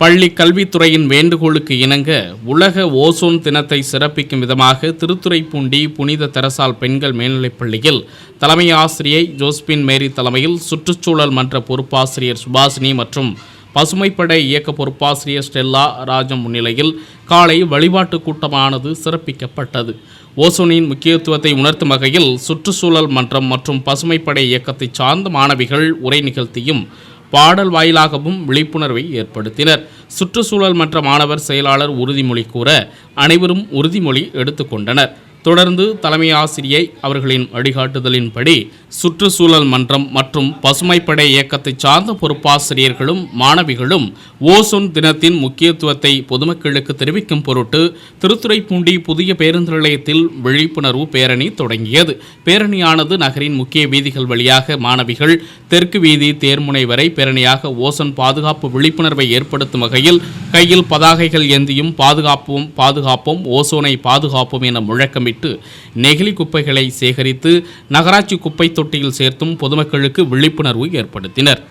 பள்ளி கல்வித்துறையின் வேண்டுகோளுக்கு இணங்க உலக ஓசோன் தினத்தை சிறப்பிக்கும் விதமாக திருத்துறைப்பூண்டி புனித தெரசால் பெண்கள் மேல்நிலைப் பள்ளியில் தலைமை ஆசிரியை ஜோஸ்பின் மேரி தலைமையில் சுற்றுச்சூழல் மன்ற பொறுப்பாசிரியர் சுபாஷினி மற்றும் பசுமைப்படை இயக்க பொறுப்பாசிரியர் ஸ்டெல்லா ராஜம் முன்னிலையில் காலை வழிபாட்டு கூட்டமானது சிறப்பிக்கப்பட்டது. ஓசோனின் முக்கியத்துவத்தை உணர்த்தும் வகையில் சுற்றுச்சூழல் மன்றம் மற்றும் பசுமைப்படை இயக்கத்தை சார்ந்த மாணவிகள் உரை நிகழ்த்தியும் பாடல் வாயிலாகவும் விழிப்புணர்வை ஏற்படுத்தினர். சுற்றுச்சூழல் மற்ற மாணவர் செயலாளர் உறுதிமொழி கூற அனைவரும் உறுதிமொழி எடுத்துக்கொண்டனர் தொடர்ந்து தலைமை ஆசிரியை அவர்களின் வழிகாட்டுதலின்படி சுற்றுச்சூழல் மன்றம் மற்றும் பசுமைப்படை இயக்கத்தை சார்ந்த பொறுப்பாசிரியர்களும் மாணவிகளும் ஓசோன் தினத்தின் முக்கியத்துவத்தை பொதுமக்களுக்கு தெரிவிக்கும் பொருட்டு திருத்துறைப்பூண்டி புதிய பேருந்து நிலையத்தில் விழிப்புணர்வு பேரணி தொடங்கியது. பேரணியானது நகரின் முக்கிய வீதிகள் வழியாக மாணவிகள் தெற்கு வீதி தேர்முனை வரை பேரணியாக ஓசோன் பாதுகாப்பு விழிப்புணர்வை ஏற்படுத்தும் வகையில் கையில் பதாகைகள் ஏந்தியும் பாதுகாப்போம் பாதுகாப்போம் ஓசோனை பாதுகாப்போம் என முழக்கமிட்டு நெகிழி குப்பைகளை சேகரித்து நகராட்சி குப்பை தொட்டியில் சேர்த்தும் பொதுமக்களுக்கு விழிப்புணர்வு ஏற்படுத்தினர்.